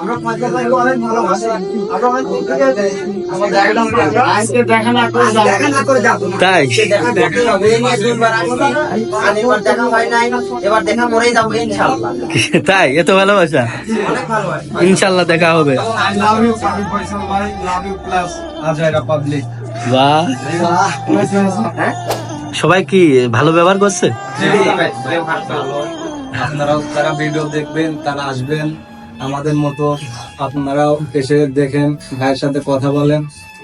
আমরা অনেক ভালোবাসি। আমরা অনেক দেখা না করে দেখা না করে যাব। তাই? দেখা করতে হবে এই নিয়ে দুইবার আর এবার দেখা হয় নাই। এবার দেখা করেই যাব ইনশাআল্লাহ। তাই? এত ভালোবাসা? অনেক ভালোবাসি। ইনশাল্লাহ দেখা হবে। I love you Sami Faisal ভাই। লাভ ইউ প্লাস আজাইরা পাবলিক বাহ। সবাই কি ভালো ব্যবহার করছে? আপনারাও তারা ভিডিও দেখবেন তারা আসবেন। আমাদের মতো আপনারাও এসে দেখেন ভাইয়ের সাথে কথা বলেন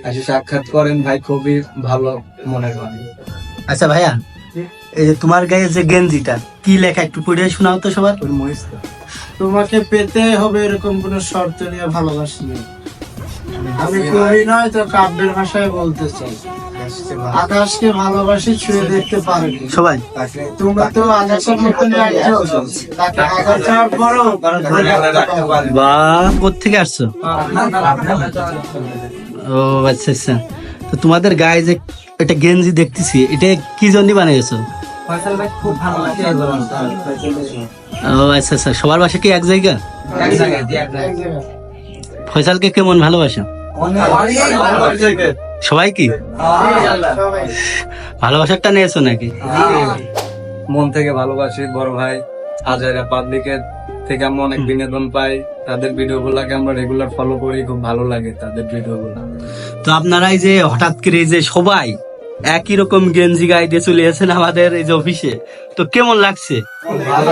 এসে সাক্ষাৎ করেন। ভাই খুবই ভালো মনে করেন আচ্ছা ভাইয়া এই যে তোমার গায়ে যে গেঞ্জিটা কি লেখা? একটু পড়ে শোনাও তো সবার। তোমাকে পেতে হবে এরকম কোন শর্ত নিয়ে ভালোবাসি নেই। আমি কবি নয় তো কাব্যের ভাষায় বলতে চাই। আকাশকে ভালোবাসি ছুঁয়ে দেখতে পারিনি সবাই। তুমি তো আকাশের মতন বা কোথেকে আসছো? ও আচ্ছা আচ্ছা। তো তোমাদের গায়ে যে একটা গেঞ্জি দেখতেছি এটা কি জন্য বানিয়েছো? ফয়সাল ভাই খুব ভালো লাগে ও আচ্ছা আচ্ছা। সবার বাসা কি এক জায়গা? ফয়সালকে কেমন ভালোবাসা? সবাই কি? ভালোবাসাটা নিয়েছো নাকি? মন থেকে ভালোবাসি বড় ভাই হাজারা পাবলিকের থেকে আমরা অনেক বিনোদন পাই। তাদের ভিডিও গুলাকে আমরা রেগুলার ফলো করি খুব ভালো লাগে তাদের ভিডিও গুলা তো আপনারা এই যে হঠাৎ করে এই যে সবাই একই রকম গেঞ্জি গায়ে দিয়ে চলে এসেছেন আমাদের এই যে অফিসে তো কেমন লাগছে? ভালো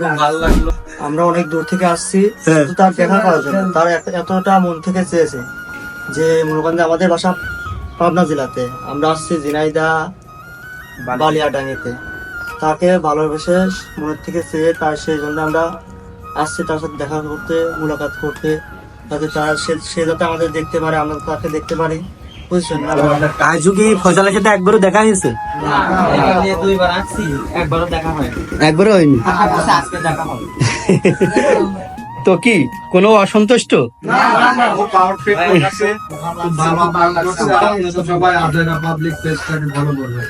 খুব ভালো লাগল। আমরা অনেক দূর থেকে আসছি হ্যাঁ। তার দেখা করার জন্য তার এতটা মন থেকে চেয়েছে। যে মনে করেন যে আমাদের বাসা পাবনা জেলাতে। আমরা আসছি ঝিনাইদা বালিয়াডাঙ্গিতে। তাকে ভালোবেসে মনের থেকে চেয়ে তার সেই জন্য আমরা আসছি তার সাথে দেখা করতে মুলাকাত করতে যাতে তার সে যাতে আমাদের দেখতে পারে আমরা তাকে দেখতে পারি। বুঝছেন কি সাথে একবারও দেখা হয়েছে? একবারও হয় একবারও হয়নি? আজকে দেখা হবে। তো কি কোনো অসন্তুষ্ট? খুব পাওয়ারফুল আছে খুব ভালো ভালো সবাই পাবলিক পেজটাকে ভালো বলবে